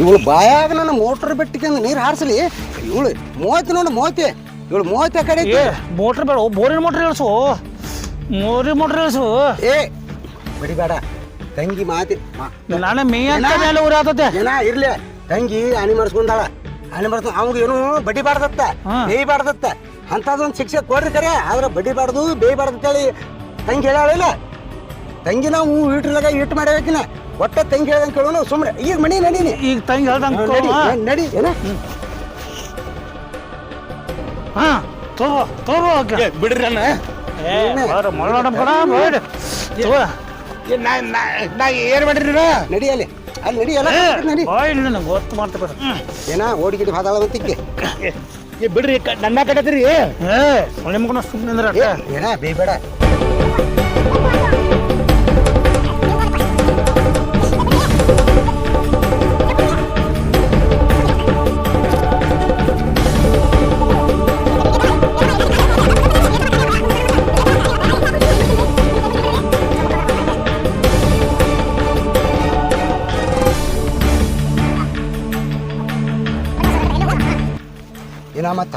ಇವಳು ಬಾಯಾಗ ನನ್ನ ಮೋಟ್ರ್ ಬೆಟ್ಟಿಗೆ ನೀರು ಹಾರಿಸಲಿ. ಇವಳು ಮೋತಿ ನೋಡು ಮೋತಿ ಇವಳು ಮೋತಿ ಕಡೆ ಏ ಮೋಟ್ರ್ ಬೇಡ ಬೋರಿನ ಮೋಟ್ರ್ ಇಳಿಸು. ಮೋರಿ ಮೋಟ್ರ್ ಇಳಿಸು. ಏ ಬಡಿಬೇಡ. ತಂಗಿ ಮಾತಿ ನಾನು ನಾನೇ ಮೇ ಅಂತ ಮೇಲೆ ಊರಿ ಆತತೆ ಏನ ಇರ್ಲಿ. ತಂಗಿ ಹಣಿ ಮಾಡಿಸ್ಕೊಂಡಾಳ ಹಣಿ ಮಾಡಿಸ್ಕೊಂಡ್ ಅವಾಗ ಏನು ಬಡ್ಡಿ ಬಾಡ್ದತ್ತ. ಬೇಯ್ ಬಾಡ್ದತ್ತ ಅಂಥದ್ದೊಂದು ಶಿಕ್ಷೆ ಕೊಡ್ರಿ ಕರೆ. ಆದ್ರೆ ಬಡ್ಡಿ ಬಾಡ್ದು ಬೇಯ್ ಹೇಳಿ ಅಂತೇಳಿ ತಂಗಿ ಹೇಳಾಳಿಲ್ಲ ತಂಗಿ ನಾವು ಇಟ್ರಲಾಗ ಇಟ್ಟು ಮಾಡ್ಯಾಕಿನ ಒಟ್ಟ ತಂಗಿ ಹೇಳ್ದಂಗೆ ಕೇಳೋನು ಸುಮ್ಮನೆ. ಈಗ ಮಣಿ ನಡೀನಿ. ಈಗ ತಂಗಿ ಹೇಳ್ದಂಗೆ ನಡಿ ನಡಿ, ನಡಿ ಏನ? ಹಾ ತೋ ತೋ ಓಕೆ ಬಿಡ್ರಿ ಅಣ್ಣ. ಏ ಬಾರ ಕಣ ಬೇಡ. ತೋ. ಏ, ನಾ ನಾ ನಾ ಏನ್ ಮಾಡ್ರಿ ನಾ ನಡಿ ಅಲ್ಲಿ. ಅಲ್ಲಿ ನಡಿ ಎಲ್ಲ. ಏ ನಡಿ ಬಾಯ್ ಇಲ್ಲ ನಂಗೆ ಗೊತ್ತು ಮಾಡ್ತಾ ಬೇಡ. ಏನ ಓಡಿಗಿಡಿ ಹಾದಾಳ ಅಂತಿಕ್ಕೆ ಏ ಬಿಡ್ರಿ ಕ- ನನ್ನ ಕಟ್ಟತ್ರಿ ಏ ಒಳ್ಳೆ ಮಗನ ಸುಮ್ಮನೆ ಅಂದ್ರೆ ಏ, ಏನ ಬೇಯ್ಬೇಡ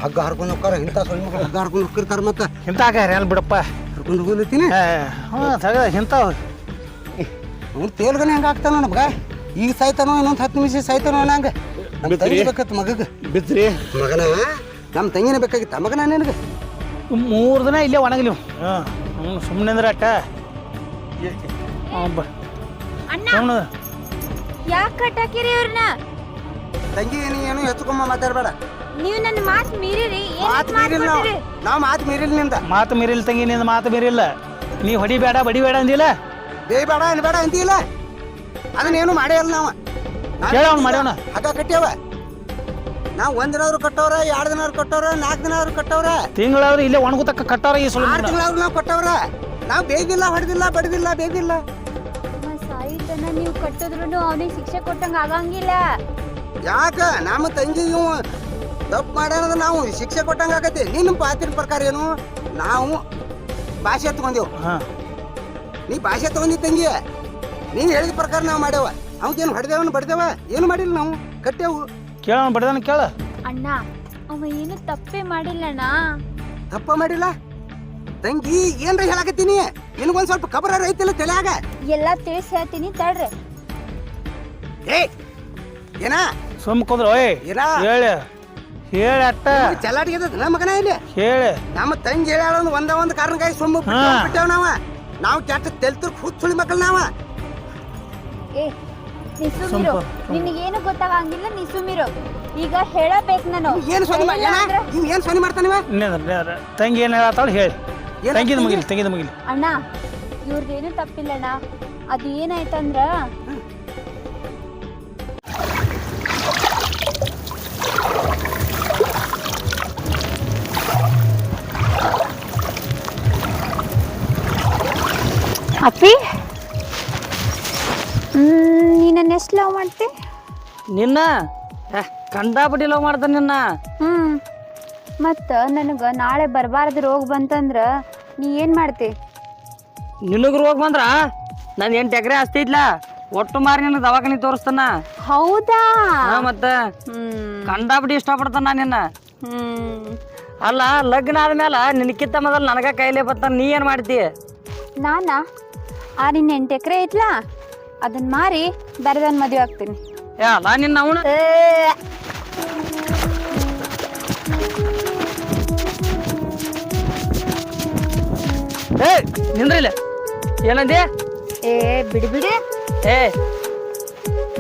ಹಗ್ಗ ಹರ್ಕೊಂಡು ಹೋಗ್ತಾರ ಇಂಥ ಸ್ವಲ್ಪ ಮಕ್ಳು ಹಗ್ಗ ಹರ್ಕೊಂಡು ಹೋಗಿರ್ತಾರ ಮತ್ತೆ. ಇಂಥ ಹಾಕ್ಯಾರ ಬಿಡಪ್ಪ? ಹರ್ಕೊಂಡು ಹೋಗ್ಲತ್ತೀನಿ ಏ ಹಾಂ ತಗ ಇಂಥ ಅವ್ನು ತೇಲ್ಗನೆ ಹೆಂಗೆ ಆಗ್ತಾನ ನಮ್ಗ? ಈಗ ಸಾಯ್ತಾನೋ ಇನ್ನೊಂದು ಹತ್ತು ನಿಮಿಷ ಸಾಯ್ತಾನೋ ನಂಗೆ ನಮ್ಮ ತಂಗಿ ಬೇಕಾಗಿತ್ತು ಮಗಗೆ. ಬಿದ್ರಿ. ಮಗನ? ನಮ್ಮ ತಂಗಿನ ಬೇಕಾಗಿತ್ತು ಮಗನ ನಿನಗೆ? ಮೂರು ದಿನ ಇಲ್ಲೇ ಒಣಗಲಿ ಹಾಂ. ಹ್ಞೂ ಸುಮ್ಮನೆ ಅಂದ್ರೆ ಅಟ್ಟ. ಹಾಂ ಬ. ಅಣ್ಣ! ಸುಮ್ಮನೆ ಯಾಕೆ ಕಟ್ಟಾಕಿರಿ ಇವ್ರನ್ನ ತಂಗಿ ನೀ ಏನು ಹೆಚ್ಚುಕೊಮ್ಮ ಮಾತಾಡಬೇಡ. ನೀವು ನನ್ನ ಮಾತು ಮೀರಿರಿ ಮಾತು ಮೀರಿಲ್ಲ ನಾವು. ನಾವು ಮಾತು ಮೀರಿಲ್ಲ ನಿಂದ. ಮಾತು ಮೀರಿಲ್ಲ ತಂಗಿ ನಿಂದ ಮಾತು ಮೀರಿಲ್ಲ. ನೀ ಹೊಡಿಬೇಡ ಬಡಿಬೇಡ ಅಂದಿಲ್ಲ? ಬೇಡ ಅನ್ಬೇಡ ಅಂತಿಲ್ಲ ಅದನ್ನೇನು ಮಾಡೇ ಇಲ್ಲ ನಾವು. ಹೇಳ ಕೇಳ ಅವ್ನು. ಮಾಡ್ಯವನ ಹಗ್ಗ ಕಟ್ಟ್ಯಾವ. ನಾವು ಒಂದ್ ದಿನ ಆದ್ರೂ ಕಟ್ಟವ್ರ ಎರಡು ದಿನ ಆದ್ರೂ ಕಟ್ಟವ್ರ ನಾಲ್ಕು ದಿನ ಆದ್ರೂ ಕಟ್ಟವ್ರ. ತಿಂಗಳಾದ್ರು ಇಲ್ಲೇ ಒಣಗುತ್ತಕ್ಕ ಕಟ್ಟಾರ ಈ ಆರು ಸುಳ್ಳು ತಿಂಗಳಾದ್ರೂ ನಾವು ಕಟ್ಟವ್ರ. ನಾವು ಬೇಯ್ದಿಲ್ಲ ಹೊಡೆದಿಲ್ಲ ಬಡದಿಲ್ಲ ಬೇಯ್ದಿಲ್ಲ ಸಾಯಿತನ ನೀವು ಕಟ್ಟಿದ್ರು ಅವನಿಗೆ ಶಿಕ್ಷೆ ಕೊಟ್ಟಂಗ ಆಗಂಗಿಲ್ಲ. ಯಾಕ? ನಮ್ಮ ತಂಗಿ ಇವು ತಪ್ಪು ಮಾಡ್ಯಾನಂದ್ರೆ ನಾವು ಶಿಕ್ಷೆ ಕೊಟ್ಟಂಗ ಆಗತ್ತೆ. ನಿನ್ನ ಪಾತ್ರ ಪ್ರಕಾರ ಏನು? ನಾವು ಭಾಷೆ ತಗೊಂಡೇವು ಹಾಂ. ನೀ ಭಾಷೆ ತಗೊಂಡಿ ತಂಗಿ ನೀನ್ ಹೇಳಿದ ಪ್ರಕಾರ ನಾವು ಮಾಡ್ಯಾವ. ಅವಕ್ಕೇನು ಹೊಡೆದೇವನು ಬಡ್ದೇವ? ಏನು ಮಾಡಿಲ್ಲ ನಾವು? ಕಟ್ಟೇವು. ಕೇಳ ಬಡ್ದಾನ ಕೇಳ. ಅಣ್ಣ ಅವ ಏನು ತಪ್ಪೇ ಮಾಡಿಲ್ಲಣ್ಣ. ತಪ್ಪ ಮಾಡಿಲ್ಲ? ತಂಗಿ ಏನ್ರ ಹೇಳಕತ್ತೀನಿ ನಿನಗೊಂದ್ ಸ್ವಲ್ಪ ಕಬರ ಐತಿಲ್ಲ ತಲೆಯಾಗ? ಎಲ್ಲ ತಿಳಿಸಿ ಹೇಳ್ತೀನಿ ತಡ್ರಿ. ಏ ಏನ? ಸುಮ್ಮ ಕುಂದ್ರ ಓಯ್ ಏನ? ಹೇಳಿ. ಹೇಳಿ ಅಟ್ಟ. ಚಲಾಟಿಗೆ ನಮ್ಮ ಮಗನ ಇಲ್ಲಿ. ಹೇಳಿ. ನಮ್ಮ ತಂಗಿ ಹೇಳ್ಯಾಳ ಒಂದ ಒಂದ ಒಂದ್ ಕಾರಣಕ್ಕಾಗಿ ಸುಮ್ಮ. ಬಿಟ್ಟೇವ್ ನಾವ. ನಾವು ಕೆಟ್ಟ ತೆಲ್ತು ಹುಚ್ಚುಳಿ ಮಕ್ಕಳು ನಾವ. ಏ ನೀ ಸುಮಿರು ನಿನಗೇನು ಗೊತ್ತಾಗಂಗಿಲ್ಲ ನಿಸುಮಿರೋ ಈಗ ಹೇಳಬೇಕು ನಾನು. ಏನು ಹೇಳಿಲ್ಲ ಏನ ಸೊನ್ನೆ ಮಾಡ್ತಾನಿವ? ತಂಗಿ ಏನು ಹೇಳತ್ತಾಳ ಹೇಳಿ. ಏನ್ ತಂಗಿದ ಮುಗಿಲಿ ತಂಗಿದ ಮುಗಿಲಿ. ಅಣ್ಣ ಇವ್ರದ್ದೇನು ತಪ್ಪಿಲ್ಲಣ್ಣ. ಅದು ಏನಾಯ್ತಂದ್ರ ಅಪ್ಪಿ? ನೀ ನನ್ನ ಎಷ್ಟು ಲವ್ ಮಾಡ್ತಿ? ನಿನ್ನ? ಕಂಡಾಪಟ್ಟಿ ಲವ್ ಮಾಡ್ತಾನೆ ನಿನ್ನ. ಹ್ಮ್ ಮತ್ತ ನನಗ ನಾಳೆ ಬರಬಾರ್ದು ರೋಗ ಬಂತಂದ್ರ ನೀ ಏನ್ ಮಾಡ್ತಿ? ನಿನಗ ರೋಗ ಬಂದ್ರ ನಾನು ಎಂಟು ಎಕರೆ ಆಸ್ತಿ ಐತ್ಲ ಒಟ್ಟು ಮಾರಿ ನಿನ್ನ ದವಾಖಾನೆ ತೋರಿಸ್ತಾನ. ಹೌದಾ? ಹಾ ಮತ್ತ. ಕಂಡಾಪಟ್ಟಿ ಇಷ್ಟಪಡ್ತಾನ ನಿನ್ನ. ಹ್ಮ್. ಅಲ್ಲ ಲಗ್ನ ಆದ್ಮೇಲೆ ನಿನಕಿತ್ತ ಮೊದಲು ನನಗ ಕೈಲೇ ಬರ್ತಾನ ನೀ ಏನ್ ಮಾಡ್ತಿ? ನಾನ? ಆ ನಿನ್ನ ಎಂಟು ಎಕರೆ ಐತ್ಲಾ? ಅದನ್ನ ಮಾರಿ ಬೇರೆದನ್ ಮದುವೆ ಆಗ್ತೀನಿ. ಏ ಅಲ್ಲ ನಿನ್ನ ಅವನು? ಏ. ನಿಂದ್ರಿಲ್ಲ ಏನಂದಿ? ಏ ಬಿಡಿ ಬಿಡಿ. ಏ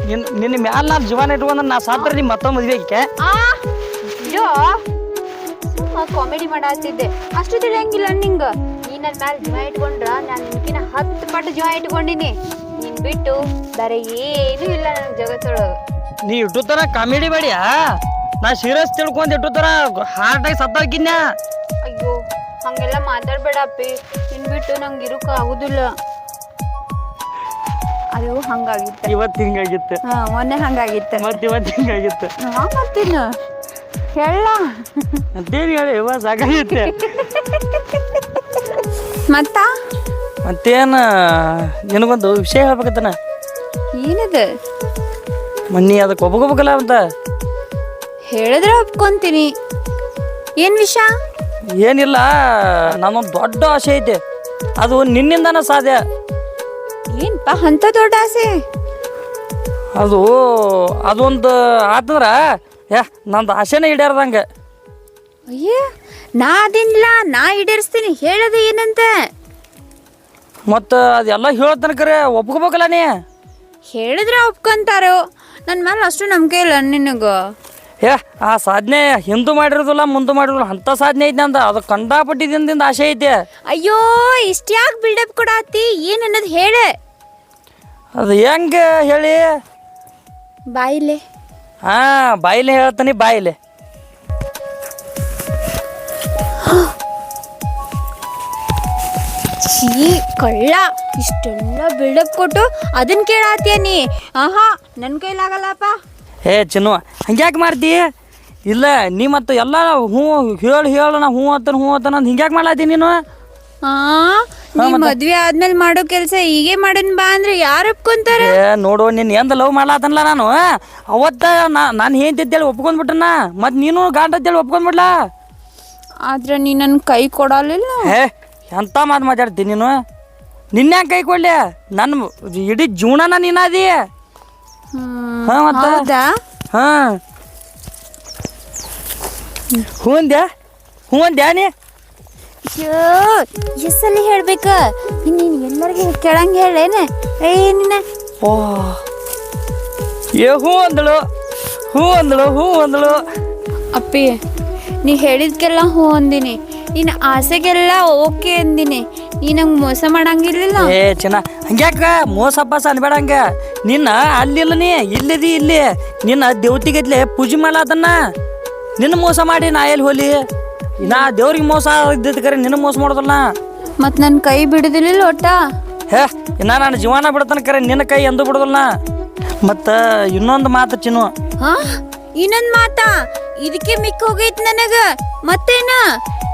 ನಿನ್ ನಿನ್ನ ಮ್ಯಾಲ ನಾ ಜೀವನ ಇಟ್ಕೊಂಡ್ರೆ ನಾ ಸಾತ್ರ ನಿಮ್ಮ ಮತ್ತೊಂದು ಮದ್ವೆ ಆಕೆ ಆ ಕಾಮಿಡಿ ಮಾಡಾತಿದ್ದೆ. ಅಷ್ಟು ತಿಳಿಯಂಗಿಲ್ಲ ನಿಂಗ. ನನ್ನ ಮ್ಯಾಲ ಜೀವ ಇಟ್ಕೊಂಡ್ರ ನಾನು ನಿನ್ಕಿನ ಹತ್ತು ಪಟ್ಟು ಜೀವ ಇಟ್ಕೊಂಡಿನಿ. ನಿನ್ ಬಿಟ್ಟು ಬೇರೆ ಏನೂ ಇಲ್ಲ ನನ್ನ ಜಗತ್ತೊಳಗ. ನೀ ಇಟ್ಟು ತರ ಕಾಮಿಡಿ ಬೇಡಿಯಾ? ನಾ ಸೀರಿಯಸ್ ತಿಳ್ಕೊಂಡ್ ಇಟ್ಟು ತರ ಹಾರ್ಟ್ ಆಗಿ ಸತ್ತಾಕಿನ್ಯ ಅಯ್ಯೋ ಹಂಗೆಲ್ಲ ಮಾತಾಡ್ಬೇಡ ಅಪ್ಪಿ ನಿನ್ ಬಿಟ್ಟು ನಂಗೆ ಇರೋಕೆ ಆಗುದಿಲ್ಲ. ಅಯ್ಯೋ ಹಂಗಾಗಿತ್ತು. ಇವತ್ತು ಹಿಂಗಾಗಿತ್ತು. ಹಾ ಮೊನ್ನೆ ಹಂಗಾಗಿತ್ತು. ಮತ್ತೆ ಇವತ್ತು ಹಿಂಗಾಗಿತ್ತು. ಹಾ ಮತ್ತಿನ್ನು? ಹೇಳ. ಅಂತೇನು ಹೇಳಿ? ಇವ ಸಾಕಾಗಿತ್ತೆ. ಮತ್ತ? ಮತ್ತೇನ ನಿನಗೊಂದು ವಿಷಯ ಹೇಳ್ಬೇಕತ್ತನ ಏನದ? ಮನ್ನಿ ಅದಕ್ಕೆ ಒಬ್ಬಗೋಬೇಕಲ್ಲ ಅಂತ. ಹೇಳಿದ್ರೆ ಒಪ್ಕೊಂತೀನಿ. ಏನ್ ವಿಷಯ? ಏನಿಲ್ಲ ನನ್ನೊಂದು ದೊಡ್ಡ ಆಸೆ ಐತೆ. ಅದು ನಿನ್ನಿಂದನ ಸಾಧ್ಯ. ಏನ್ಪ ಅಂತ ದೊಡ್ಡ ಆಸೆ? ಅದು ಅದೊಂದು ಆತಂದ್ರ ಯಾ ನಂದು ಆಸೆನೇ ಈಡೇರ್ದಂಗೆ. ಅಯ್ಯ ನಾ ಅದಿನ್ಲ ನಾ ಈಡೇರಿಸ್ತೀನಿ ಹೇಳೋದು ಏನಂತ? ಮತ್ತು ಅದೆಲ್ಲ ಹೇಳ್ತಾನೆ ಕರೆ ಒಪ್ಕೋಬೇಕಲ್ಲ ನೀ? ಹೇಳಿದ್ರೆ ಒಪ್ಕೊಂತಾರೋ? ನನ್ನ ಮೇಲೆ ಅಷ್ಟು ನಂಬಿಕೆ ಇಲ್ಲ ನಿನಗ. ಏ ಆ ಸಾಧನೆ ಹಿಂದೂ ಮಾಡಿರೋದಿಲ್ಲ ಮುಂದೆ ಮಾಡಿರೋದಿಲ್ಲ ಅಂಥ ಸಾಧನೆ ಐತೆ ನಂದು. ಅದು ಕಂಡಾಪಟ್ಟಿ ದಿನದಿಂದ ಆಸೆ ಐತೆ. ಅಯ್ಯೋ ಇಷ್ಟ್ಯಾಕ್ ಬಿಲ್ಡಪ್ ಕೊಡಾತಿ ಏನು ಅನ್ನೋದು ಹೇಳೆ. ಅದು ಹೆಂಗೆ ಹೇಳಿ? ಬಾಯಿಲೆ. ಹಾಂ ಬಾಯಿಲೆ ಹೇಳ್ತಾನೆ ಬಾಯಿಲೆ. ಛೀ ಕಳ್ಳ ಇಷ್ಟೆಲ್ಲ ಬಿಲ್ಡಪ್ ಕೊಟ್ಟು ಅದನ್ನ ಕೇಳಾತಿಯ ನೀ? ಆಹಾ ನನ್ನ ಕೈಲಾಗಲ್ಲಪ್ಪ. ಏ ಚಿನ್ನು ಹಂಗ್ಯಾಕೆ ಮಾಡ್ತಿ? ಇಲ್ಲ ನೀ ಮತ್ತು ಎಲ್ಲ ಹ್ಞೂ ಹೇಳು ಹೇಳು ನಾ ಹ್ಞೂ ಅತ್ತನ ಹ್ಞೂ ಅತ್ತನ ಅಂತ ಹಿಂಗ್ಯಾಕೆ ಮಾಡ್ಲಾತಿ ನೀನು? ಆ ನೀ ಮದ್ವೆ ಆದ್ಮೇಲೆ ಮಾಡೋ ಕೆಲಸ ಹೀಗೆ ಮಾಡನ್ ಬಾ ಅಂದ್ರೆ ಯಾರು ಒಪ್ಕೊಂತಾರ? ಏ ನೋಡು ನಿನ್ನ ಎಂದ ಲವ್ ಮಾಡ್ಲಾತನ್ಲ ನಾನು? ಅವತ್ತ ನಾನು ಹೇಳ್ತಿದ್ದೇಳಿ ಒಪ್ಕೊಂಡ್ಬಿಟ್ಟನ ಮತ್ ನೀನು ಗಾಂಡ ಅಂತೇಳಿ ಒಪ್ಕೊಂಡ್ಬಿಡ್ಲಾ? ಆದ್ರೆ ನೀ ನನ್ ಕೈ ಕೊಡಲಿಲ್ಲ. ಏ ಎಂಥ ಮಾತು ಮಾತಾಡ್ತೀನಿ ನೀನು? ನಿನ್ನೆ ಕೈ ಕೊಡ್ಲಿ? ನನ್ನ ಇಡೀ ಜೀವನನ ನೀನಾದಿ. ಹಾಂ ಮತ್ತೆ? ಹಾಂ. ಹ್ಞೂ ಅಂದ್ಯಾ? ಹ್ಞೂ ಅಂದ್ಯಾ ನೀ? ಅಯ್ಯೋ ಹೇಳ್ಬೇಕ. ನೀನು ಎಲ್ಲರಿಗೂ ಕೇಳಂಗೆ ಹೇಳೇನೆ ಏ ನಿನ್ನ ಓ. ಏ ಹ್ಞೂ ಅಂದಳು. ಹೂ ಅಂದಳು ಹೂ ಅಂದಳು. ಅಪ್ಪಿ ನೀ ಹೇಳಿದ್ಕೆಲ್ಲ ಹೂ ಅಂದಿನಿ. ನಿನ್ನ ಆಸೆಗೆಲ್ಲ ಓಕೆ ಅಂದಿನಿ. ನೀ ನಂಗೆ ಮೋಸ ಮಾಡಂಗಿರ್ಲಿಲ್ಲ? ಏ ಚೆನ್ನ ಹಂಗ್ಯಾಕ? ಮೋಸ ಪಾಸ ಅನ್ಬೇಡ ಹಂಗ. ನಿನ್ನ ಅಲ್ಲಿಲ್ಲ ನೀ ಇಲ್ಲಿದಿ ಇಲ್ಲಿ. ನಿನ್ನ ದೇವತಿಗತ್ಲೆ ಪೂಜೆ ಮಾಡ್ಲಾತನ್ನ ನಿನ್ನ ಮೋಸ ಮಾಡಿ ನಾ ಎಲ್ಲಿ ಹೋಲಿ? ನಾ ದೇವ್ರಿಗೆ ಮೋಸ ಇದ್ದಿದ್ ಕರೆ ನಿನ್ನ ಮೋಸ ಮಾಡೋದಲ್ಲ. ಮತ್ ನನ್ನ ಕೈ ಬಿಡದಿಲ್ಲ ಒಟ್ಟ? ಹೇ ಇನ್ನ ನಾನು ಜೀವನ ಬಿಡ್ತಾನ ಕರೆ ನಿನ್ನ ಕೈ ಎಂದು ಬಿಡೋದಲ್ಲ ಮತ್ತು ಇನ್ನೊಂದು ಮಾತು ಚಿನ್ನು. ಹಾ ಇನ್ನೊಂದ್ ಮಾತಾ? ಇದಕ್ಕೆ ಮಿಕ್ಕ ಹೋಗೈತ್ ನನಗ. ಮತ್ತೇನ?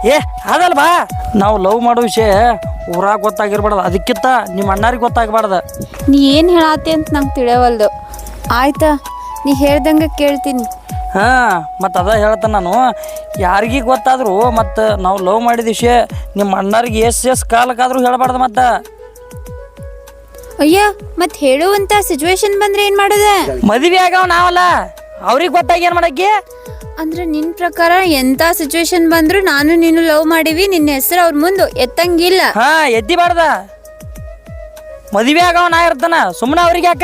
ಏ ಅದಲ್ವಾ ಬಾ. ನಾವು ಲವ್ ಮಾಡೋ ವಿಷಯ ಊರಾಗ ಗೊತ್ತಾಗಿರ್ಬಾರ್ದು. ಅದಕ್ಕಿಂತ ನಿಮ್ಮ ಅಣ್ಣಾರಿಗೆ ಗೊತ್ತಾಗಬಾರ್ದು. ನೀ ಏನು ಹೇಳತ್ತೆ ಅಂತ ನಂಗೆ ತಿಳಿಯವಲ್ದು ಆಯ್ತಾ ನೀ ಹೇಳ್ದಂಗೆ ಕೇಳ್ತೀನಿ. ಹಾಂ ಮತ್ತು ಅದ ಹೇಳ್ತಾನೆ ನಾನು. ಯಾರಿಗೆ ಗೊತ್ತಾದರೂ ಮತ್ತು ನಾವು ಲವ್ ಮಾಡಿದ ವಿಷಯ ನಿಮ್ಮ ಅಣ್ಣರಿಗೆ ಎಷ್ಟು ಎಷ್ಟು ಕಾಲಕ್ಕಾದರೂ ಹೇಳಬಾರ್ದು ಮತ್ತು. ಅಯ್ಯ ಮತ್ತೆ ಹೇಳುವಂತ ಸಿಚುವೇಶನ್ ಬಂದ್ರೆ ಏನ್ ಮಾಡೋದು? ಮದುವೆ ಆಗವ ನಾವಲ್ಲ. ಅವ್ರಿಗೆ ಗೊತ್ತಾಗಿ ಏನ್ ಮಾಡಕ್ಕೆ? ಅಂದ್ರೆ ನಿನ್ ಪ್ರಕಾರ ಎಂತ ಸಿಚುವೇಶನ್ ಬಂದ್ರು ನಾನು ನೀನು ಲವ್ ಮಾಡಿವಿ ನಿನ್ನ ಹೆಸರು ಅವ್ರ ಮುಂದೆ ಎತ್ತಂಗಿಲ್ಲ. ಎದ್ದಿ ಎದ್ದಿಬಾರ್ದ ಮದುವೆ ಆಗವ ನಾ ಇರ್ತಾನ ಸುಮ್ಮನೆ ಅವ್ರಿಗೆ ಯಾಕ?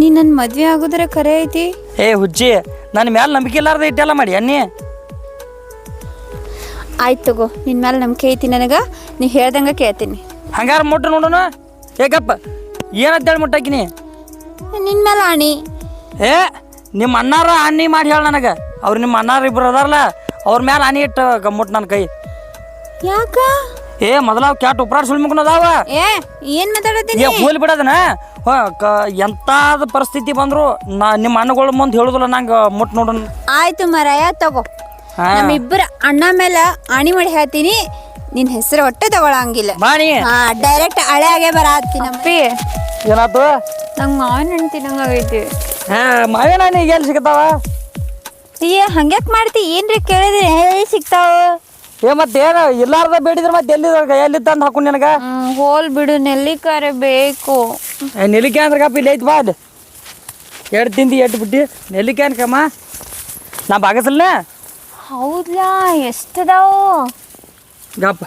ನೀ ನನ್ ಮದ್ವೆ ಆಗುದ್ರೆ ಕರೆ ಐತಿ. ಏ ಹುಜ್ಜಿ ನನ್ನ ಮ್ಯಾಲೆ ನಂಬಿಕೆ ಇಲ್ಲಾರ್ದ ಇಟ್ಟೆಲ್ಲ ಮಾಡಿ ಅನ್ನಿ ಆಯ್ತು ತಗೋ ನಿನ್ ಮೇಲೆ ನಂಬಿಕೆ ಐತಿ ನನಗ ನೀ ಹೇಳ್ದಂಗ ಕೇಳ್ತೀನಿ. ಹಂಗಾರ ಮುಟ್ಟು ನೋಡೋಣ? ಏಕಪ್ಪ ಏನಂತೇಳಿ ಮುಟ್ಟಾಕಿನಿ? ನಿನ್ ಮೇಲೆ ಆಣಿ. ಏ ನಿಮ್ಮ ಅಣ್ಣಾರ ಅನ್ನಿ ಮಾಡಿ ಹೇಳ ನನಗೆ. ಅವ್ರು ನಿಮ್ಮ ಅಣ್ಣಾರ ಇಬ್ರು ಅದಾರಲ್ಲ ಅವ್ರ ಮ್ಯಾಲ ಆನಿ ಇಟ್ಟು ಗಮ್ಮುಟ್ ನನ್ನ ಕೈ. ಯಾಕ? ಏ ಮೊದಲ ಅವ್ ಕ್ಯಾಟ್ ಉಪ್ರಾಡ್ ಅದಾವ. ಏ ಏನ್ ಮಾತಾಡತೀನಿ ಏ ಹೋಲ್ ಬಿಡದನ ಎಂತಾದ ಪರಿಸ್ಥಿತಿ ಬಂದ್ರು ನಾ ನಿಮ್ಮ ಅಣ್ಣಗಳ ಮುಂದೆ ಹೇಳುದಿಲ್ಲ ನಂಗೆ ಮುಟ್ ನೋಡೋಣ ಆಯ್ತು ಮರಾಯ ತಗೋ. ನಮ್ಮಿಬ್ಬರ ಅಣ್ಣ ಮೇಲೆ ಆಣಿ ಮಾಡಿ ಹೇಳ್ತೀನಿ. ನಿನ್ ಹೆಸರು ಒಟ್ಟೆ ತಗೊಳಂಗಿಲ್ಲ. ಬಾಣಿ ಹಾ ಡೈರೆಕ್ಟ್ ಹಳೆ ಬರಾತಿ ಬರತ್ತೀನಿ ಅಪ್ಪಿ. ಏನಾತು? ನಂಗೆ ಮಾವಿನ ಹಣ್ಣು ತಿನ್ನಂಗಾಗೈತಿ ಹಾ ಮಾವೇನ ಈಗ ಎಲ್ಲಿ ಸಿಗ್ತಾವ? ಏ ಹಂಗ್ಯಾಕ್ ಮಾಡ್ತಿ? ಏನ್ರಿ ಕೇಳಿದ್ರೆ? ಹೇಳಿ ಸಿಗ್ತಾವ. ಏ ಮತ್ತೆ ಏನು ಇಲ್ಲಾರ್ದ ಬೇಡಿದ್ರೆ ಮತ್ತೆ ಎಲ್ಲಿ ಎಲ್ಲಿ ತಂದು ಹಾಕು ನಿನಗ? ಹೋಲ್ ಬಿಡು ನೆಲ್ಲಿಕಾರೆ ಬೇಕು. ಏ ನೆಲ್ಲಿಕಾಯಿ ಅಂದ್ರೆ ಕಪ್ಪ ಇಲ್ಲಿ ಐತಿ ಬಾ ಅಲ್ಲಿ. ಎರಡು ತಿಂದು ಎಟ್ಟು ಬಿಟ್ಟು ನೆಲ್ಲಿಕಾಯಿ ಅನ್ಕಮ್ಮ ನಾ ಬಾಗಸಲ್ಲ ಹೌದ್ಲಾ ಎಷ್ಟದಾವು ಗಪ್ಪ.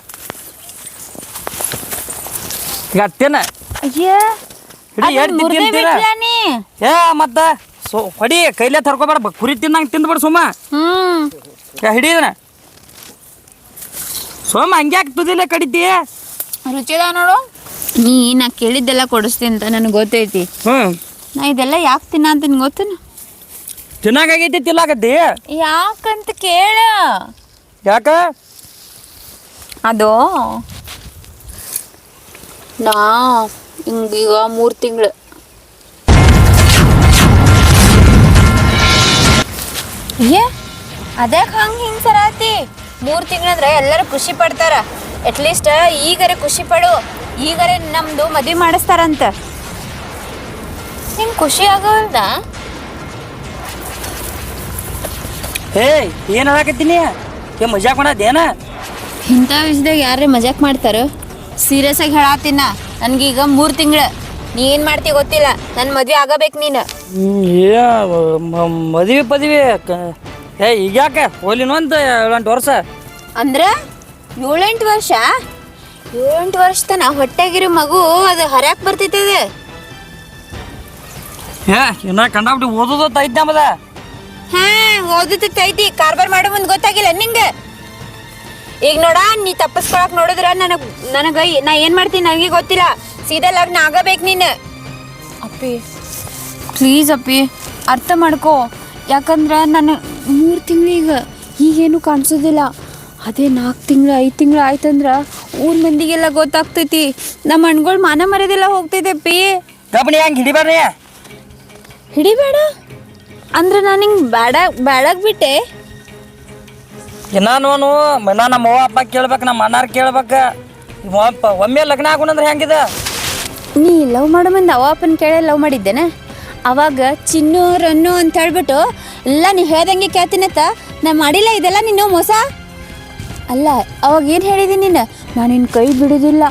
ಈಗ ತಿನ್ನ ಅಯ್ಯ ಹಿಡಿ ತಿಂತೀರ? ಏ ಮತ್ತ ಸೊ ಹೊಡಿ ಕೈಲೇ ತರ್ಕೋಬೇಡ ಕುರಿ ತಿನ್ನಂಗೆ ತಿಂದ್ಬಿಡು ಸುಮ್ಮ. ಹ್ಮ್. ಹಿಡಿದನ ಸೋಮ ಹಂಗ್ಯಾಕೆ ತುದಿಲ್ಲ ಕಡಿತಿ? ರುಚಿದ ನೋಡು. ನೀ ನಾ ಕೇಳಿದ್ದೆಲ್ಲ ಕೊಡಿಸ್ತೀನಿ ಅಂತ ನನಗೆ ಗೊತ್ತೈತಿ. ಹ್ಞೂ ನಾ ಇದೆಲ್ಲ ಯಾಕೆ ತಿನ್ನಂತೀನಿ ಗೊತ್ತೇನು? ತಿನ್ನಾಗೈತಿ ತಿನ್ನಾಗತ್ತಿ ಯಾಕಂತ ಕೇಳ. ಯಾಕ? ಅದು? ನಾ ಹಿಂಗೀಗ ಮೂರು ತಿಂಗಳು. ಏ ಹಂಗ ಹಂಗೆ ಹಿಂಗೆ ಸರಾತಿ ಮೂರು ತಿಂಗಳಂದ್ರೆ ಎಲ್ಲರೂ ಖುಷಿ ಪಡ್ತಾರ. ಅಟ್ಲೀಸ್ಟ್ ಈಗರೆ ಖುಷಿ ಪಡು. ಈಗರೆ ನಮ್ದು ಮದುವೆ ಮಾಡಿಸ್ತಾರಂತ. ನಿಂಗೆ ಖುಷಿ ಆಗೋಲ್ದ? ಹೇ ಏನು ಹೇಳಕತ್ತೀನಿ? ಏ ಮಜಾಕ್ ಮಾಡತ್ತೇನ ಇಂಥ ವಿಷಯದಾಗ ಯಾರೇ ಮಜಾಕ್ ಮಾಡ್ತಾರ? ಸೀರಿಯಸ್ ಆಗಿ ಹೇಳತ್ತೀನ ನನ್ಗೀಗ ಮೂರು ತಿಂಗಳು. ನೀ ಏನು ಮಾಡ್ತಿ ಗೊತ್ತಿಲ್ಲ. ನನ್ನ ಮದುವೆ ಆಗಬೇಕು ನೀನು. ಏ ಮದುವೆ ಪದವಿ ಏ ಈಗ ಯಾಕೆ? ಹೋಲಿನೋ ಅಂತ ಏಳೆಂಟು ವರ್ಷ. ಅಂದ್ರೆ ಏಳೆಂಟು ವರ್ಷ? ಏಳೆಂಟು ವರ್ಷ ತನ ಹೊಟ್ಟೆಗಿರೋ ಮಗು ಅದು ಹರ್ಯಾಕ್ ಬರ್ತೈತೆ ಅದು. ಏ ಇನ್ನ ಕಂಡಾಬಿಟ್ಟು ಓದೋದು ತೈತ್ ನಮ್ಮದ ಹಾ ಓದೋದು ಐತಿ ಕಾರ್ಬಾರ್ ಮಾಡೋ ಮುಂದೆ ಗೊತ್ತಾಗಿಲ್ಲ ನಿಂಗೆ. ಈಗ ನೋಡ ನೀ ತಪ್ಪಿಸ್ಕೊಳಕ್ ನೋಡಿದ್ರ ನನಗ್ ನನಗ ನಾ ಏನ್ ಮಾಡ್ತೀನಿ ನನಗೆ ಗೊತ್ತಿಲ್ಲ. ಸೀದಾ ಲಗ್ನ ಆಗಬೇಕು ನೀನು. ಅಪ್ಪಿ ಪ್ಲೀಸ್ ಅಪ್ಪಿ ಅರ್ಥ ಮಾಡ್ಕೋ. ಯಾಕಂದ್ರೆ ನಾನು ಮೂರು ಈಗ ಈಗೇನು ಕಾಣಿಸೋದಿಲ್ಲ. ಅದೇ ನಾಲ್ಕು ತಿಂಗಳು ಐದು ತಿಂಗಳು ಆಯ್ತಂದ್ರೆ ಊರ್ ಮಂದಿಗೆಲ್ಲ ಗೊತ್ತಾಗ್ತೈತಿ. ನಮ್ಮ ಅಣ್ಗಳು ಮಾನ ಮರ್ಯಾದೆಲ್ಲ ಹೋಗ್ತೈತೆ ಅಪ್ಪಿ. ಕಬ್ಬಣಿ ಹಂಗೆ ಹಿಡಿಬಾರ್ರಿ ಹಿಡಿಬೇಡ. ಅಂದ್ರೆ ನಾನು ಹಿಂಗೆ ಬೇಡ ಬೇಡಕ್ ಬಿಟ್ಟೆ. ನಾನು ಮನ ನಮ್ಮ ಅವ್ವ ಅಪ್ಪ ಕೇಳ್ಬೇಕು ನಮ್ಮ ಅಣ್ಣಾರ್ ಕೇಳ್ಬೇಕು. ಒಪ್ಪ ಒಮ್ಮೆ ಲಗ್ನ ಆಗುಣಂದ್ರೆ ಹೆಂಗಿದೆ? ನೀ ಲವ್ ಮಾಡೋ ಮುಂದೆ ಅವ ಅಪ್ಪನ ಕೇಳಿ ಲವ್ ಮಾಡಿದ್ದೇನೆ. ಅವಾಗ ಚಿನ್ನು ರನ್ನು ಅಂತ ಹೇಳ್ಬಿಟ್ಟು ಎಲ್ಲ ನೀ ಹೇಳ್ದಂಗೆ ಕೇಳ್ತೀನತ್ತ ನಾ ಮಾಡಿಲ್ಲ ಇದೆಲ್ಲ ನೀನು ಮೋಸ? ಅಲ್ಲ ಅವಾಗ ಏನು ಹೇಳಿದಿ ನೀನು? ನಾನು ನಿನ್ನ ಕೈ ಬಿಡೋದಿಲ್ಲ.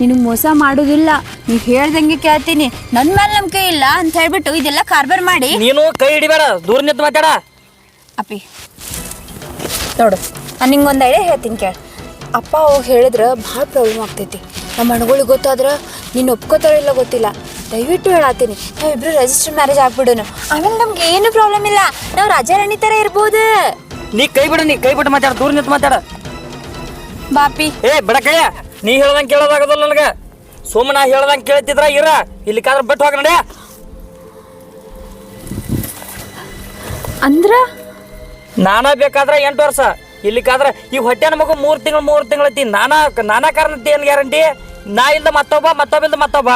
ನಿನಗೆ ಮೋಸ ಮಾಡೋದಿಲ್ಲ. ನೀ ಹೇಳ್ದಂಗೆ ಕೇಳ್ತೀನಿ. ನನ್ನ ಮೇಲೆ ನಂಬಿಕೆ ಇಲ್ಲ. ಅಂತ ಹೇಳ್ಬಿಟ್ಟು ಇದೆಲ್ಲ ಕಾರ್ಬಾರ್ ಮಾಡಿ. ನೀನು ಕೈ ಹಿಡಿಬೇಡ ದೂರ ನಿಂತು ಮಾತಾಡ. ಅಪ್ಪಿ ನೋಡು ನಾನು ನಿಂಗೊಂದು ಐಡಿಯಾ ಹೇಳ್ತೀನಿ ಕೇಳಿ. ಅಪ್ಪ ಹೋಗಿ ಹೇಳಿದ್ರೆ ಭಾಳ ಪ್ರಾಬ್ಲಮ್ ಆಗ್ತೈತಿ. ನಮ್ಮ ಅಣ್ಣಗಳಿಗೆ ಗೊತ್ತಾದ್ರೆ ನೀನು ಒಪ್ಕೋತಾರೋ ಇಲ್ಲ ಗೊತ್ತಿಲ್ಲ. ದಯವಿಟ್ಟು ಹೇಳತ್ತೀನಿ ನಾವಿಬ್ರು ರಿಜಿಸ್ಟರ್ ಮ್ಯಾರೇಜ್ ಆಗ್ಬಿಡೋನು ಆಮೇಲೆ ನಮ್ಗೆ ಏನು ಪ್ರಾಬ್ಲಮ್ ಇಲ್ಲ ನಾವು ರಾಜಾರಾಣಿ ಥರ ಇರ್ಬೋದು. ನೀ ಕೈ ಬಿಡು ನೀ ಕೈ ಬಿಟ್ಟು ಮಾತಾಡ ದೂರ ನಿಂತು ಮಾತಾಡ. ಬಾಪಿ. ಏ ಬಿಡಕಯ್ಯ ನೀ ಹೇಳ್ದಂಗೆ ಕೇಳೋದಾಗದಲ್ಲ ನನಗೆ. ಸೋಮನ ಹೇಳ್ದಂಗೆ ಕೇಳ್ತಿದ್ರ ಇರ ಇಲ್ಲಿಕಾದ್ರೆ ಬಿಟ್ಟು ಹೋಗ ನಡೆ ಅಂದ್ರ? ನಾನಾ ಬೇಕಾದ್ರೆ ಎಂಟು ವರ್ಷ. ಇಲ್ಲಿಕಾದ್ರೆ ಈ ಹೊಟ್ಟೆನ ಮಗು ಮೂರು ತಿಂಗಳು ಮೂರು ತಿಂಗಳು ಐತಿ ನಾನಾ ನಾನಾ ಕಾರಣ ಏನು ಗ್ಯಾರಂಟಿ? ನಾ ಇಲ್ದ ಮತ್ತೊಬ್ಬ ಮತ್ತೊಬ್ಬಿಂದ ಮತ್ತೊಬ್ಬ.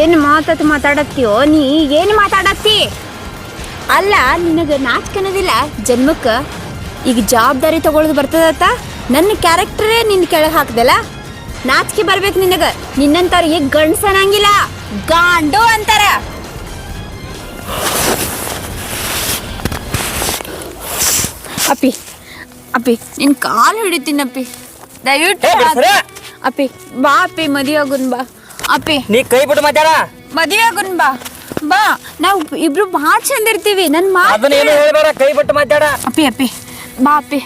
ಏನು ಮಾತತ್ ಮಾತಾಡತ್ತೀಯೋ ನೀ? ಏನು ಮಾತಾಡತ್ತಿ? ಅಲ್ಲ, ನಿನಗೆ ನಾಚಿಕೆ ಅನ್ನೋದಿಲ್ಲ ಜನ್ಮಕ್ಕೆ ಈಗ ಜವಾಬ್ದಾರಿ ತಗೊಳ್ಳೋದು ಬರ್ತದತ್ತ? ನನ್ನ ಕ್ಯಾರೆಕ್ಟರೇ ನಿನ್ನ ಕೆಳಗೆ ಹಾಕ್ದಲ್ಲ? ನಾಚಿಕೆ ಬರ್ಬೇಕು ನಿನಗೆ. ಈಗ ಗಂಡ್ಸನಂಗಿಲ್ಲ. ಗಾಂಡು ಅಂತಾರ. ಅಪ್ಪಿ ಅಪ್ಪಿ ನಿನ್ ಕಾಲು ಹಿಡಿತೀನಪ್ಪಿ ದಯವಿಟ್ಟು ಏ, ಬಿಡು ಅಪ್ಪಿ ಬಾ ಅಪ್ಪಿ ಮದಿ ಆಗುನ್ ಬಾ. ಅಪ್ಪಿ ನೀ ಕೈ ಬಿಟ್ಟು ಮಾತಾಡ ಮದಿ ಆಗುನ್ ಬಾ. ಬಾ ನಾವು ಇಬ್ರು ಭಾಳ ಚಂದ ಇರ್ತೀವಿ ನನ್ನ ಮಾತು ಅದನ್ನ ಏನು ಹೇಳ್ಬೇಡ ಕೈ ಬಿಟ್ಟು ಮಾತಾಡ. ಅಪ್ಪಿ ಅಪ್ಪಿ ಬಾ ಅಪ್ಪಿ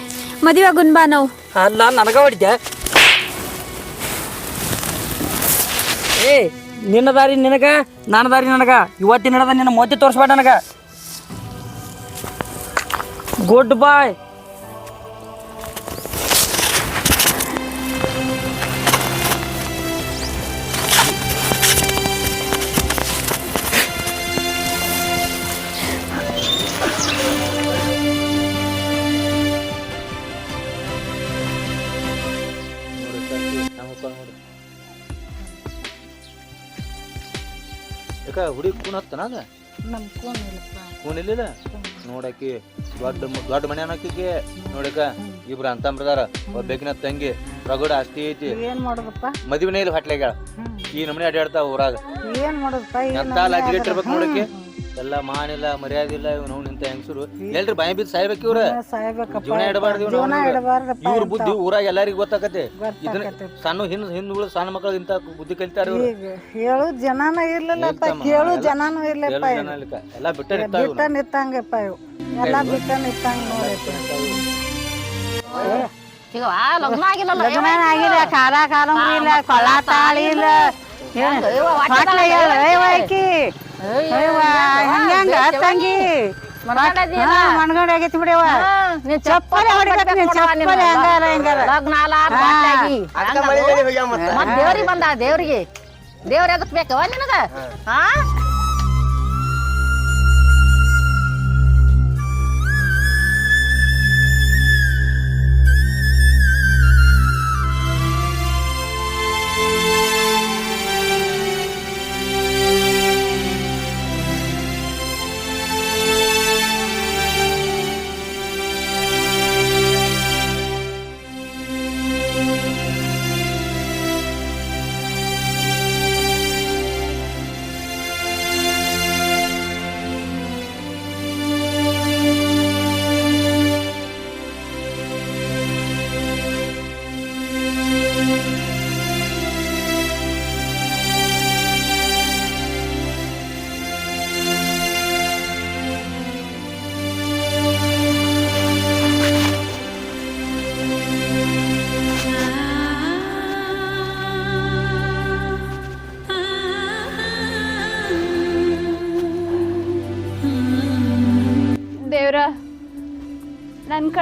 ಮದುವೆ ಆಗುನ್ ಬಾ ನಾವು. ಅಲ್ಲ ನನಗ ಹೊಡಿದ್ಯ ಏ ನಿನ್ನ ದಾರಿ ನಿನಗ ನನ್ನ ದಾರಿ ನನಗ. ಇವತ್ತಿನ ನಡೆದ ನಿನ್ನ ಮೋತಿ ತೋರಿಸ್ಬೇಡ ನನಗ. ಗುಡ್ ಬಾಯ್ ಹುಡುಗಿ ಕೂನ್ ಹತ್ತನ ಅದ ಕೂನ್ ಇಲ್ಲಿಲ್ಲ? ನೋಡಕಿ ದೊಡ್ಡ ದೊಡ್ಡ ಮನೆ ಅನ್ನೋಕಿಗೆ ನೋಡಕ ಇಬ್ರು ಅಂತಂಬ್ರದಾರ ಒಬ್ಬೇಕಿನ ತಂಗಿ ರಗಡ ಆಸ್ತಿ ಐತಿ. ಏನ್ ಮಾಡೋದಪ್ಪ? ಮದುವೆನೇ ಇಲ್ಲಿ ಹೊಟ್ಲೆಗ್ಯಾಳ ಈ ನಮನೆ ಅಡ್ಯಾಡ್ತಾವ ಊರಾಗ. ಏನ್ ಮಾಡೋದಪ್ಪ? ಎಂತ ಲಜ್ಜಿಗೆಟ್ಟಿರ್ಬೇಕು ನೋಡಕ್ಕೆ. ಎಲ್ಲ ಮಾನಿಲ್ಲ ಮರ್ಯಾದೆ ಇಲ್ಲ ಇವ್ ನೋಡಿ ನಿಂತ ಹೆಂಗಸರು. ಎಲ್ರಿ ಬಾಯಿ ಬಿದ್ದು ಸಾಯ್ಬೇಕು ಇವ್ರ. ಸಾಯ್ಬೇಕಪ್ಪ ಜೀವನ ಇಡಬಾರ್ದು ಜೀವನ ಇಡಬಾರ್ದಪ್ಪ ಇವ್ರ ಬುದ್ಧಿ ಊರಾಗ ಎಲ್ಲರಿಗೂ ಗೊತ್ತಾಕತಿ ಇದನ್ನ ಸಣ್ಣ ಹಿಂದ್ ಹಿಂದ್ ಸಣ್ಣ ಮಕ್ಕಳು ಇಂತ ಬುದ್ಧಿ ಕಲಿತಾರ ಇವ್ರು. ಹೇಳು ಜನಾನ ಇರ್ಲಿಲ್ಲಪ್ಪ ಕೇಳು ಜನಾನು ಇರ್ಲಿಪ್ಪ ಎಲ್ಲ ಬಿಟ್ಟ ಬಿಟ್ಟ ನಿತ್ತಂಗಪ್ಪ ಇವು ಎಲ್ಲ ಬಿಟ್ಟ ನಿತ್ತಂಗ ಆ ಲಗ್ನ ಆಗಿಲ್ಲ ಖಾರ ಖಾರಂಬ್ರಿ ಇಲ್ಲ ಕೊಳ್ಳ ತಾಳಿ ಇಲ್ಲ. ತಂಗಿ. ಆಗೈತಿ ಚಪ್ಪಲಿ ಹೊಡಿಬೇಕು ಚಪ್ಪಲಿ ಹಂಗಾರ ಹಿಂಗಾರ. ದೇವ್ರಿಗೆ ಬಂದ ದೇವ್ರಿಗೆ. ದೇವ್ರ ಎಗಸ್ಬೇಕವ ನಿನಗ? ಹಾ?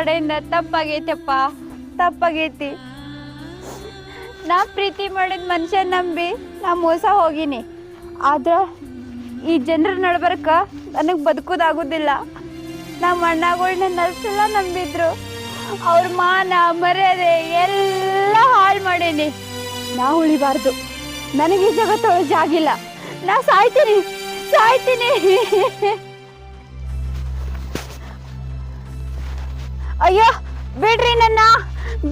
ಕಡೆಯಿಂದ ತಪ್ಪಾಗೈತಪ್ಪ, ತಪ್ಪಾಗೈತಿ. ನಾ ಪ್ರೀತಿ ಮಾಡಿದ ಮನುಷ್ಯ ನಂಬಿ ನಾ ಮೋಸ ಹೋಗಿನಿ. ಆದ್ರ ಈ ಜನರ ನಡ್ಬರ್ಕ ನನಗೆ ಬದುಕೋದಾಗೋದಿಲ್ಲ. ನಮ್ಮ ಅಣ್ಣಗಳನ್ನ ನಲ್ಸೆಲ್ಲ ನಂಬಿದ್ರು. ಅವ್ರ ಮಾನ, ಮರ್ಯಾದೆ ಎಲ್ಲ ಹಾಳು ಮಾಡೀನಿ. ನಾ ಉಳಿಬಾರ್ದು. ನನಗೆ ಈ ಜಗತ್ತೊಳಗೆ ಜಾಗಿಲ್ಲ. ನಾ ಸಾಯ್ತೀನಿ ಸಾಯ್ತೀನಿ. ಅಯ್ಯೋ ಬಿಡ್ರಿ ನನ್ನ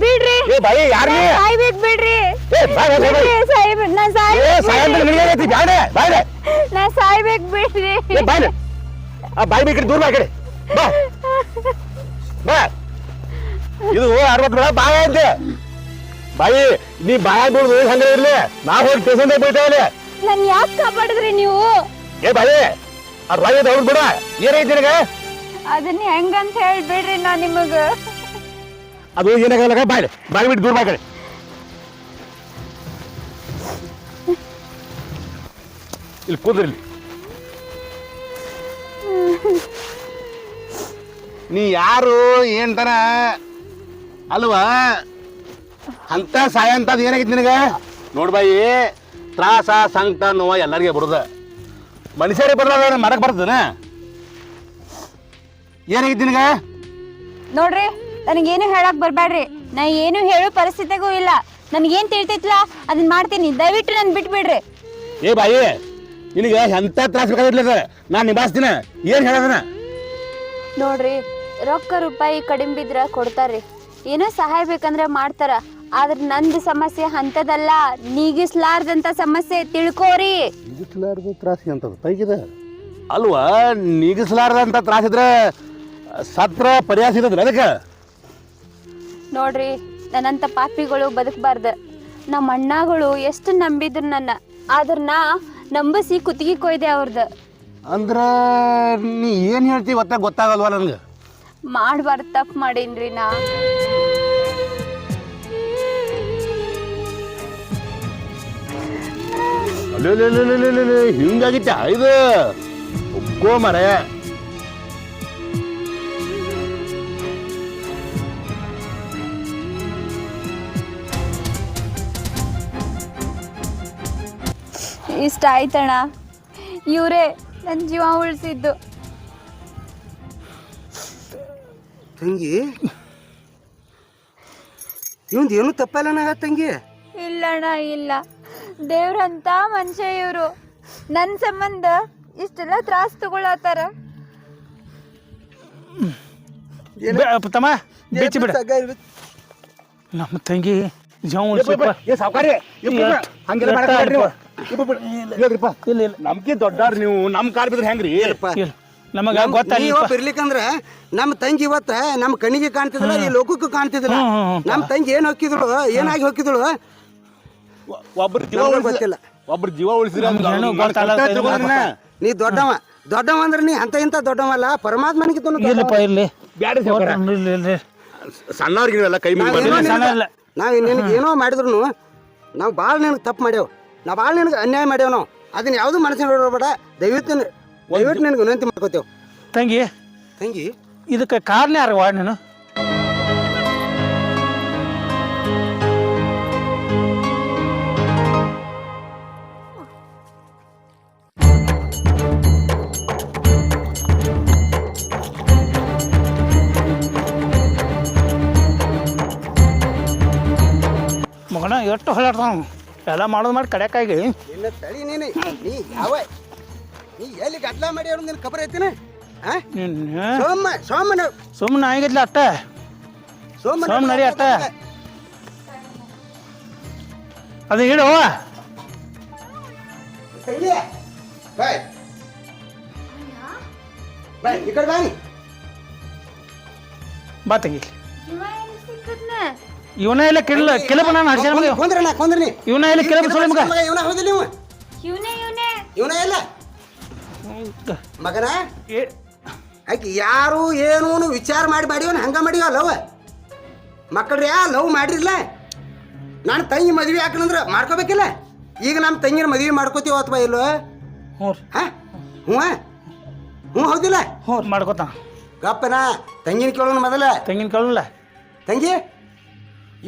ಬಿಡ್ರಿ. ಏ ಬಾಯಿ ಯಾರು ಸಾಯ್ಬೇಕ್ ಬಿಡ್ರಿ. ಏ ಬಾಯ್ ಬಾಯ್ ನಾ ಏ ಸಾಯ್ಬೇಕ್ ಬ್ಯಾಡೆ ಬಾಯ್ಲೆ. ನಾ ಸಾಯ್ಬೇಕು ಬಿಡ್ರಿ. ಏ ಬಾಯ್ಲೆ. ಆ ಬಾಯಿ ಬೇಕ್ರಿ ದೂರ ಬಾ ಕಡೆ. ಬಾ. ಬಾ. ಇದು ಅರವತ್ತು ಬೇಡ ಬಾಯ ಅಂತೆ. ಬಾಯಿ ನೀ ಬಾಯ ಬೀಳುದು ಹಂಗೆ ಇರ್ಲಿ. ನಾ ಹೋಗಿ ಸ್ಟೇಷನ್ ನನ್ ಯಾಕೆ ಕಾಪಾಡಿದ್ರಿ ನೀವು? ಏ ಬಾಯಿ ಆ ಬಾಯಿ ಹೊಡ್ ಬಿಡ ಏನೈತಿ ನಿನಗ? ಅದನ್ನ ಹೆಂಗಂತ ಹೇಳ್ಬಿಡ್ರಿ ನಾ ನಿಮಗ. ಅದು ಏನಾಗಲ್ಲ ಬಾಯ್ ಬಾಯ್ ಬಿಟ್ಟು ದೂರ ಬಾಯ್ ಇಲ್ಲಿ ಕೂದ್ರಿ ನೀ ಯಾರು ಏನ್ತನ ಅಲ್ವಾ? ಅಂತ ಸಾಯ ಅಂತದ್ ಏನಾಗಿತ್ತು ನಿನಗ? ನೋಡ್ಬಾಯಿ ತ್ರಾಸ ಸಂಕಟ ನೋವ ಎಲ್ಲರಿಗೆ ಬರುದ. ಮನುಷ್ಯರಿಗೆ ಬರಲ್ಲ ಮಾಡಕ್ ಬರ್ತದನ? ಏನಾಗೈತಿ ನಿನಗ? ನೋಡ್ರಿ ನನಗೇನು ಹೇಳಕ್ ಬರ್ಬೇಡ್ರಿ ನಾ ಏನು ಹೇಳೋ ಪರಿಸ್ಥಿತಿಗೂ ಇಲ್ಲ. ನನ್ಗೇನ್ ತಿಳ್ತೈತಿಲ್ಲ ಅದನ್ನ ಮಾಡ್ತೀನಿ. ದಯವಿಟ್ಟು ನನ್ ಬಿಟ್ಬಿಡ್ರಿ. ಏ ಬಾಯಿ ನಿನಗೆ ಎಂತ ತ್ರಾಸ ಬೇಕಾಗಿಲ್ಲ ನಾನು ನಿಭಾಯಿಸ್ತೀನ. ಏನ್ ಹೇಳದನ ನೋಡ್ರಿ ರೊಕ್ಕ ರೂಪಾಯಿ ಕಡಿಮೆ ಬಿದ್ರ ಕೊಡ್ತಾರ್ರಿ. ಏನೋ ಸಹಾಯ ಬೇಕಂದ್ರೆ ಮಾಡ್ತಾರ. ಆದ್ರ ನಂದು ಸಮಸ್ಯೆ ಅಂತದಲ್ಲ ನೀಗಿಸ್ಲಾರ್ದಂತ ಸಮಸ್ಯೆ ತಿಳ್ಕೋರಿ. ನೀಗಿಸಲಾರ್ದ ತ್ರಾಸಿ ಅಂತದ ತೈಗಿದ ಅಲ್ವಾ? ನೀಗಿಸ್ಲಾರ್ದಂತ ತ್ರಾಸ ಇದ್ರೆ ಸತ್ರ ಪರ್ಯಾಸ ಇದ್ದದ್ರ ಅದಕ್ಕೆ? ನೋಡ್ರಿ ನನ್ನಂತ ಪಾಪಿಗಳು ಬದುಕಬಾರ್ದ. ನಮ್ಮ ಅಣ್ಣಗಳು ಎಷ್ಟು ನಂಬಿದ್ರು ನನ್ನ ಆದ್ರ ನಾ ನಂಬಸಿ ಕುತ್ತಿಗೆ ಕೊಯ್ದೆ ಅವ್ರದ್ದು ಅಂದ್ರ ನೀ ಏನ್ ಹೇಳ್ತಿ ಗೊತ್ತ ಗೊತ್ತಾಗಲ್ವಾ ನನ್ಗೆ? ಮಾಡಬಾರ್ದು ತಪ್ಪು ಮಾಡೀನ್ರಿ ನಾ. ಹಿಂಗಾಗಿತ್ತ ಇದು? ಒಕ್ಕೋ ಮರ ಇಷ್ಟ ಆಯ್ತಣ್ಣ. ಇವರೇ ನನ್ನ ಜೀವ ಉಳಿಸಿದ್ದು. ತಂಗಿ? ಇವಂದು ಏನು ತಪ್ಪಲ್ಲಣ್ಣ ತಂಗಿ? ಇಲ್ಲಣ್ಣ ಇಲ್ಲ. ದೇವ್ರಂತ ಮನುಷ್ಯ ಇವರು. ನನ್ನ ಸಂಬಂಧ ಇಷ್ಟೆಲ್ಲ ತ್ರಾಸ ತಗೊಳತ್ತಾರ. ತಮ್ಮ ಬೆಚ್ಚಿ ಬಿಡ. ನಮ್ಮ ತಂಗಿ ಜೀವ ಏ ಸಾವ್ಕಾರಿ. ಹಂಗೆಲ್ಲ ಮಾಡಕ್ ಇಲ್ಲ. ಇಲ್ಲ ನಮ್ಗೆ ದೊಡ್ಡಾರ್ ನೀವು ನಮ್ ಕಾರ್ ಬಿದ್ರೆ ಹೆಂಗ್ರಿ? ಇಲ್ಲ ನಮಗ ಗೊತ್ತಾಗಿಲ್ಲ ಇರ್ಲಿಕ್ಕಂದ್ರ ನಮ್ಮ ತಂಗಿ ಇವತ್ತ ನಮ್ಮ ಕಣ್ಣಿಗೆ ಕಾಣ್ತಿದ್ಲ ಈ ಲೋಕಕ್ಕೂ ಕಾಣ್ತಿದ್ಲ ಹ್ಮ್. ನಮ್ಮ ತಂಗಿ ಏನ್ ಹೋಗಿದ್ಳು ಏನಾಗಿ ಹೋಗಿದ್ಳು ಒಬ್ರು ಜೀವ ಗೊತ್ತಿಲ್ಲ. ಒಬ್ರು ಜೀವ ಉಳಿಸಿರ ನೀ ದೊಡ್ಡವ. ದೊಡ್ಡವ ಅಂದ್ರೆ ನೀ ಅಂತ ಇಂತ ದೊಡ್ಡವಲ್ಲ? ಪರಮಾತ್ಮನಿಗೆ ಇಲ್ಲಪ್ಪ. ಇಲ್ಲ ಕೈ. ನಾವು ನಿನಗೆ ಏನೋ ಮಾಡಿದ್ರು ನಾವು ಭಾಳ ನಿನಗೆ ತಪ್ಪು ಮಾಡ್ಯಾವ. ನಾವು ಭಾಳ ನಿನಗೆ ಅನ್ಯಾಯ ಮಾಡ್ಯಾವ ನಾವು ಅದನ್ನ ಯಾವುದು ಮನಸ್ಸಿನ ನೋಡಬೇಡ ದಯವಿಟ್ಟು ದಯವಿಟ್ಟು ನಿನಗೆ ವಿನಂತಿ ಮಾಡ್ಕೋತೇವೆ. ತಂಗಿ ತಂಗಿ? ಇದಕ್ಕೆ ಕಾರಣ ಯಾರವ್ವ ನೀನು? ಮಗನ ಎಷ್ಟು ಹೊಳಾಡ್ತಾವ ಎಲ್ಲ ಮಾಡೋದು ಮಾಡಿ ಕಡೆಕಾಗಿ ನಿನ್ನ ತಳಿ ನೀನು. ನೀ ಯಾವ? ನೀ ಎಲ್ಲಿ ಗದ್ಲ ಮಾಡಿ ಅವ್ರು ನಿನ್ನ ಖಬರ್ ಐತಿನ ಆ? ಸೋಮ ಸೋಮನ. ಸುಮ್ಮನೆ ಆಗಿದ್ಲ ಅಟ್ಟ ಸೋಮನ ಸೋಮ್ ನಡಿ ಅಟ್ಟ. ಅದು ಇಡು. ತಂಗಿ ಬಾಯ್. ಬಾಯ್ ಈ ಕಡೆ ಬಾನಿ ಬಾ ತಂಗಿ. ಇವನ ಇಲ್ಲ ಕಿಲ್ಲ ಕಿಲಪ ನಾನು ಹಡ್ಸ್ಯಾನ ಮಗ? ಕೊಂದ್ರಣ ಕೊಂದ್ರಿ ಇವನ ಎಲ್ಲ ಕಿಲಪ ಸುಳಿ ಮಗ? ಇವನ ಹೌದಿಲ್ಲ ನೀವು ಇವನೇ ಇವನೇ. ಇವನ ಎಲ್ಲ ಮಗನ? ಏ- ಆಕೆ ಯಾರು ಏನೂನು ವಿಚಾರ ಮಾಡಿ ಮಾಡಿವನ ಹಂಗ ಮಾಡಿವ ಲವ್? ಮಕ್ಕಳ್ರಿ ಯಾ ಲವ್ ಮಾಡಿರ್ಲ. ನಾನು ತಂಗಿ ಮದ್ವೆ ಹಾಕಂದ್ರ ಮಾಡ್ಕೋಬೇಕಿಲ್ಲ? ಈಗ ನಮ್ಮ ತಂಗಿನ ಮದ್ವೆ ಮಾಡ್ಕೋತೀವ ಅಥವಾ ಇಲ್ವ ಹ್ಞೂ ಹಾ? ಹ್ಞೂ ಹ್ಞೂ ಹೌದಿಲ್ಲ? ಹ್ಞೂ ಮಾಡ್ಕೋತ ಗಪ್ಪನ ತಂಗಿನ ಕೇಳೋಣ ಮೊದಲ. ತಂಗಿನ ಕಾಳಲ್ಲ ತಂಗಿ?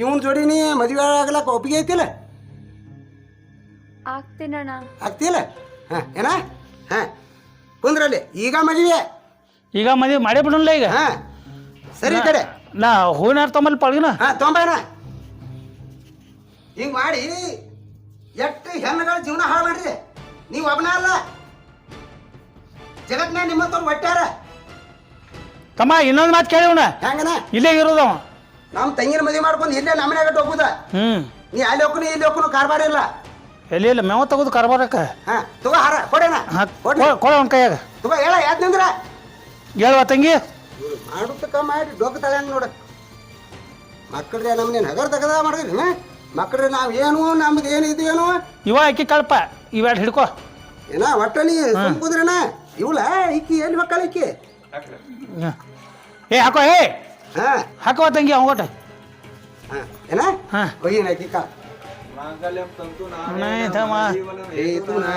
ಇವನ್ ಜೋಡಿ ನೀ ಮದುವೆ ಆಗ್ಲಕ್ಕ ಒಪ್ಪಿಗೆ ಐತಿಲ್ಲ? ಆಗ್ತೀನಣ್ಣ. ಆಗ್ತಿಲ್ಲ? ಹಾಂ ಏನ? ಹಾಂ ಕುಂದ್ರಲ್ಲಿ ಈಗ ಮದುವೆ. ಈಗ ಮದುವೆ ಮಾಡೇ ಬಿಡೋಣ ಈಗ. ಹಾ ಸರಿ ಈ ಕಡೆ. ನಾ ಹೂವಿನ ತೊಂಬಲ್ ತೊಂಬಲ್ಲಿ ಪಳಗಿನ. ಹಾ ತೊಂಬೈನ. ಹಿಂಗ್ ಮಾಡಿ ಎಷ್ಟು ಹೆಣ್ಣುಗಳ ಜೀವನ ಹಾಳು ಮಾಡ್ರಿ. ನೀವು ಒಬ್ಬನ ಅಲ್ಲ. ಜಗತ್ನಾಗ ನಿಮ್ಮಂತವ್ರು ಒಟ್ಟಾರ ತಮ್ಮ ಇನ್ನೊಂದು ಮಾತು ಕೇಳಿವಣ ಹೆಂಗನ? ಇಲ್ಲೇ ಇರೋದವ ನಮ್ಮ ತಂಗಿನ ಮದುವೆ ಮಾಡ್ಕೊಂಡು ಇಲ್ಲೇ ನಮ್ಮನೆಯಾಗ ಹೋಗುದ? ಹ್ಮ್. ನೀ ಅಲ್ಲಿ ಹೋಗ್ನು ಇಲ್ಲಿ ಹೋಗ್ನು ಕಾರ್ಬಾರ ಇಲ್ಲ? ಎಲ್ಲಿ ಇಲ್ಲ ಮೇವ ತಗೋದು ಕಾರ್ಬಾರಕ್ಕ. ಹಾ ತಗೋ ಹಾರ ಹಾಂ ಕೊಡ್ಲಿ. ಕೊಡ ಒಂದು ಕೈಯಾಗ. ತಗೋ ಹೇಳ ಯಾದ್ನಂದ್ರ ಹೇಳುವ ತಂಗಿ. ಮಾಡುತ್ತಕ ಮಾಡಿ ಡೊಕ್ಕ ತಗೊಂಡ್ ನೋಡ. ಮಕ್ಕಳ್ರೆ ನಮ್ಗೆ ನಗರ ತಗದ ಮಾಡಿದ್ರಿ ಮಕ್ಕಳ್ರೆ ನಾವು ಏನು ನಮ್ದು ಏನು ಇದು ಏನು? ಇವ ಆಕಿ ಕಳಪ ಇವೆರಡು ಹಿಡ್ಕೋ. ಏನ ಒಟ್ಟ ನೀ ಕುಂದ್ರಣ ಇವಳ ಇಕ್ಕಿ ಎಲ್ಲಿ ಮಕ್ಕಳ ಈಕಿ? ಹ್ಮ್. ಏ ಹಾಕೋ ಏ ಹಾ. ಹಾಕುವ ತಂಗಿ ಅವಗೊಟ್ಟ ಹಾ. ಏನ? ಹಾ. ಒಯ್ಯಿನ ಆಕಿ ಕಾ ಮಾಂಗಲ್ಯಂ ತಂತು ನೈ ತಮ್ಮ. ಏ ತು ನಾ